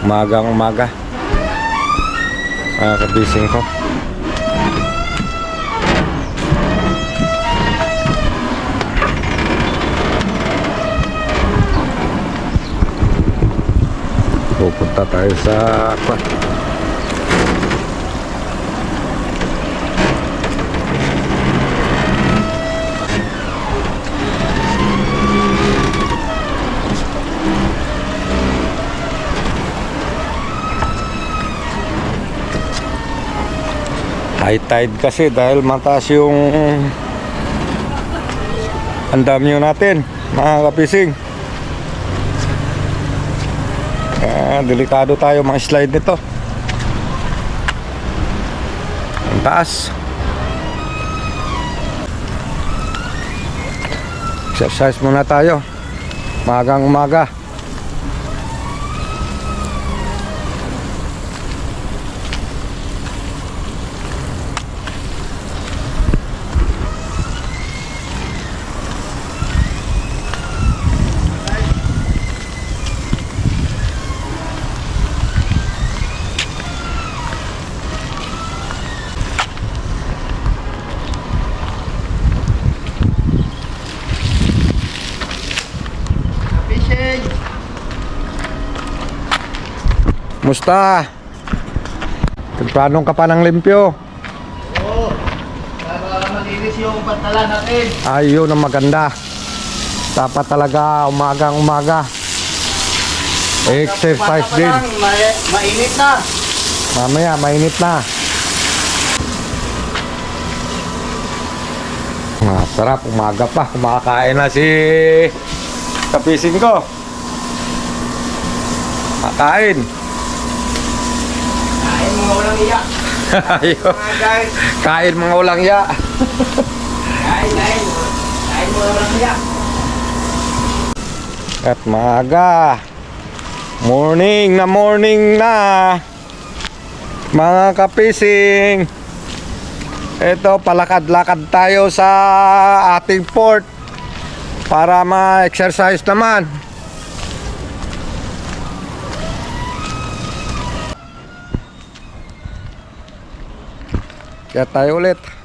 Umagang umaga. Mga kabising ko. Pupunta tayo sa kwan. High tide kasi dahil mataas yung ang dami natin mga kapising. Kaya delikado tayo mga slide nito. Ang taas. Exercise muna tayo. Magang umaga Musta? Nagplanong ka pa ng limpyo? Oo. Para malinis yung pantalan natin. Ayun ang maganda. Dapat talaga umagang umaga. Exercise ka din. lang, ma- mainit na. Mamaya, mainit na. Ah, sarap, umaga pa. Kumakain na si kapising ko. Makain. Mga walang iyak. Ayun. Kain mga ulang ya. Kain, kain. Kain mga walang iyak. At maaga. Morning na morning na. Mga kapising. Ito, palakad-lakad tayo sa ating port para ma-exercise naman. Kaya tayo ulit.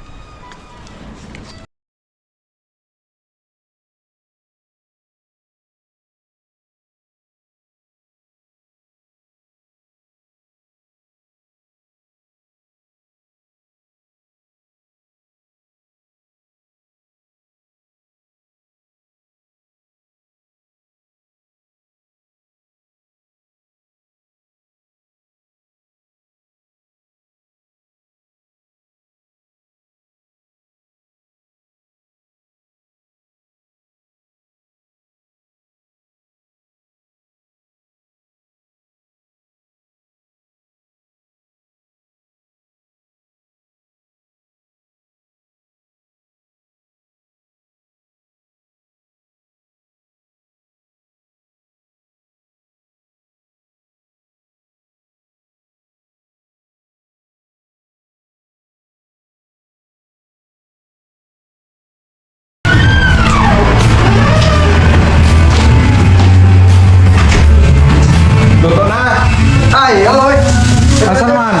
Asan naman?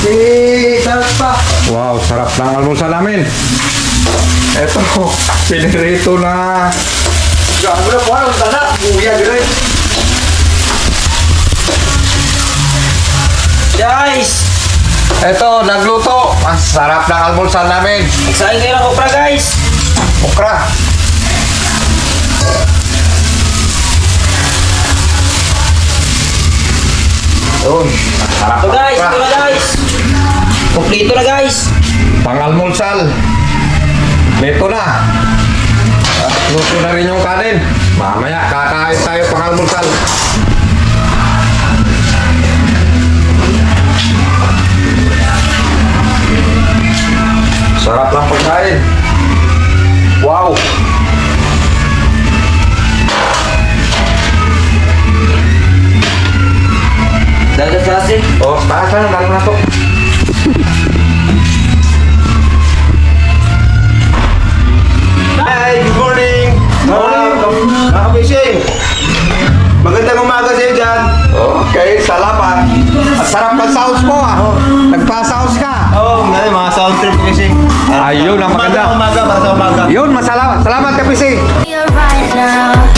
Si Sarap pa. Wow, sarap ng almusal namin. Ito, pinirito na Gago na po. Ang tana. Buya gano'n. Guys! Ito, nagluto. Ang sarap ng almusal namin. Excited kayo ng opera guys! Okra. Yun. Sarap ng guys! Ito na guys! Kompleto na guys! Pang-almusal. Ito na. Luto na rin yung kanin. Mamaya, kakain tayo pang-almusal. Sarap lang pagkain. Wow! Asin. Oh, taas na, lalo na to. Hi! Good morning! Morning! Mga kabising! Magandang umaga Okay, salamat. At sarap ng sounds mo ah. Nagpa-sounds ka. Oo, oh, ngayon mga sound trip kasi. Ayun, ang maganda. Umaga, umaga, para sa umaga. Yun, masalamat. Salamat, Kapisi. You're right now.